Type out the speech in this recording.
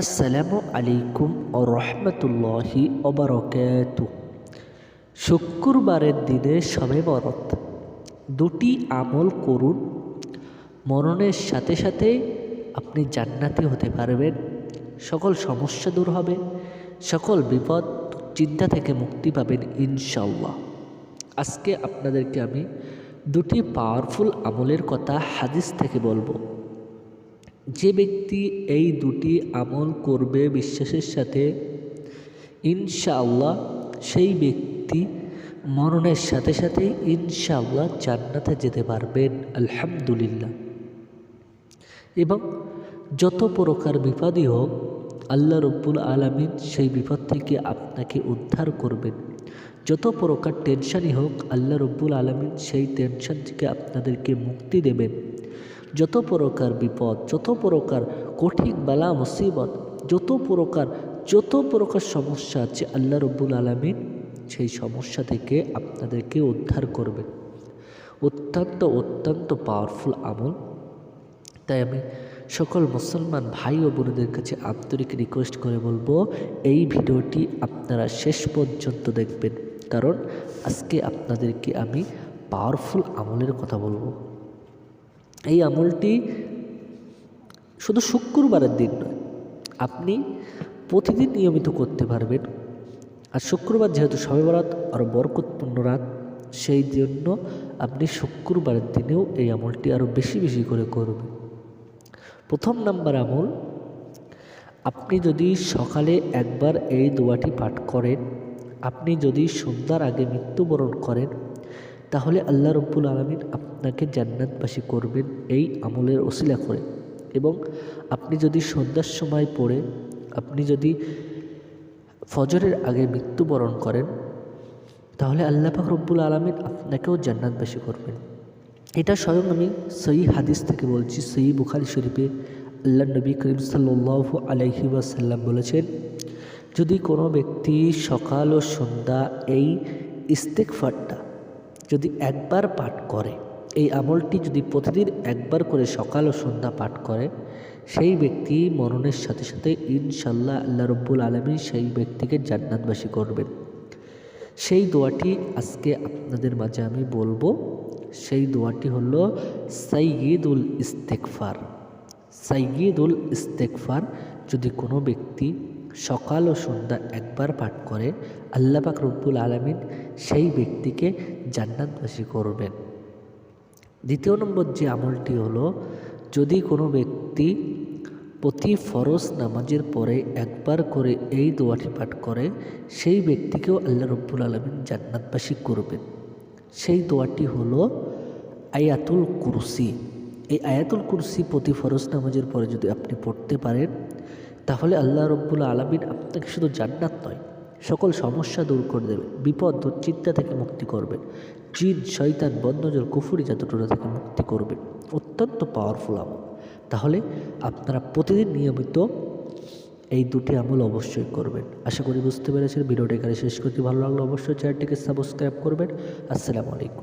আসসালামু আলাইকুম ও রহমতুল্লাহি ওবরকাত শুক্রবারের দিনে সবে বরত। দুটি আমল করুন। মরণের সাথে সাথে আপনি জান্নাতি হতে পারবেন। সকল সমস্যা দূর হবে। সকল বিপদ চিন্তা থেকে মুক্তি পাবেন ইনশাল্লাহ আজকে আপনাদেরকে আমি দুটি পাওয়ারফুল আমলের কথা হাদিস থেকে বলব। যে ব্যক্তি এই দুটি আমল করবে বিশ্বাসের সাথে, ইনশাআল্লাহ সেই ব্যক্তি মরণের সাথে সাথে ইনশাআল্লাহ জান্নাতে যেতে পারবেন, আলহামদুলিল্লাহ। এবং যত প্রকার বিপদই হোক, আল্লাহ রব্বুল আলমিন সেই বিপদ থেকে আপনাকে উদ্ধার করবেন। যত প্রকার টেনশনই হোক, আল্লাহ রব্বুল আলমিন সেই টেনশন থেকে আপনাদেরকে মুক্তি দেবেন। যত প্রকার বিপদ, যত প্রকার কঠিন বালা, মুসিবত, যত প্রকার যত প্রকার সমস্যা আছে আল্লাহ রব্বুল আলমিন সেই সমস্যা থেকে আপনাদেরকে উদ্ধার করবেন। অত্যন্ত অত্যন্ত পাওয়ারফুল আমল। তাই আমি সকল মুসলমান ভাই ও বোনদের কাছে আন্তরিক রিকোয়েস্ট করে বলব, এই ভিডিওটি আপনারা শেষ পর্যন্ত দেখবেন। কারণ আজকে আপনাদেরকে আমি পাওয়ারফুল আমলের কথা বলব। এই আমলটি শুধু শুক্রবারের দিন নয়, আপনি প্রতিদিন নিয়মিত করতে পারবেন। আর শুক্রবার যেহেতু সবে বরাত আরও বরকতপূর্ণ রাত, সেই জন্য আপনি শুক্রবারের দিনেও এই আমলটি আরও বেশি বেশি করে করবেন। প্রথম নাম্বার আমল, আপনি যদি সকালে একবার এই দোয়াটি পাঠ করেন, আপনি যদি সন্ধ্যার আগে মৃত্যুবরণ করেন তাহলে আল্লাহ রব্বুল আলমিন আপনাকে জান্নাতবাসী করবেন এই আমলের ওসিলা করে। এবং আপনি যদি সন্ধ্যার সময় পড়ে, আপনি যদি ফজরের আগে মৃত্যুবরণ করেন, তাহলে আল্লাহ পাক রব্বুল আলমিন আপনাকেও জান্নাতবাসী করবেন। এটা স্বয়ং আমি সই হাদিস থেকে বলছি সই বুখারি শরীফে আল্লাহ নবী করিম সাল্লাহ আলহি ওয়াসাল্লাম বলেছেন, যদি কোনো ব্যক্তি সকাল ও সন্ধ্যা এই ইস্তেকফারটা যদি একবার পাঠ করে, এই আমলটি যদি প্রতিদিন একবার করে সকাল ও সন্ধ্যা পাঠ করে, সেই ব্যক্তি মরণের সাথে সাথে ইনশাল্লাহ আল্লাহ রব্বুল আলমী সেই ব্যক্তিকে জান্নাতবাসী করবেন। সেই দোয়াটি আজকে আপনাদের মাঝে আমি বলব। সেই দোয়াটি হলো সাইয়দুল ইস্তেকফার সাইয়দুল ইস্তেকফার যদি কোনো ব্যক্তি সকাল ও সন্ধ্যা একবার পাঠ করে আল্লাহ পাক রব্বুল আলমিন সেই ব্যক্তিকে জান্নাতবাসী করবেন। দ্বিতীয় নম্বর যে আমলটি হলো, যদি কোনো ব্যক্তি প্রতি ফরজ নামাজের পরে একবার করে এই দোয়াটি পাঠ করে, সেই ব্যক্তিকেও আল্লাহ রব্বুল আলমিন জান্নাতবাসী করবেন। সেই দোয়াটি হলো আয়াতুল কুরসি। এই আয়াতুল কুরসি প্রতি ফরজ নামাজের পরে যদি আপনি পড়তে পারেন তাহলে আল্লাহ রব্বুল আলমিন আপনাকে শুধু জান্নাত নয়, সকল সমস্যা দূর করে দেবে, বিপদ দুশ্চিন্তা থেকে মুক্তি করবেন জিন শৈতান বন্ধজল কুফুরি জাতটোরা থেকে মুক্তি করবেন অত্যন্ত পাওয়ারফুল আমল। তাহলে আপনারা প্রতিদিন নিয়মিত এই দুটি আমল অবশ্যই করবেন। আশা করি বুঝতে পেরেছেন, ভিডিওটা এখানে শেষ করতে ভালো লাগল অবশ্যই চ্যানেলটিকে সাবস্ক্রাইব করবেন। আসসালামু আলাইকুম।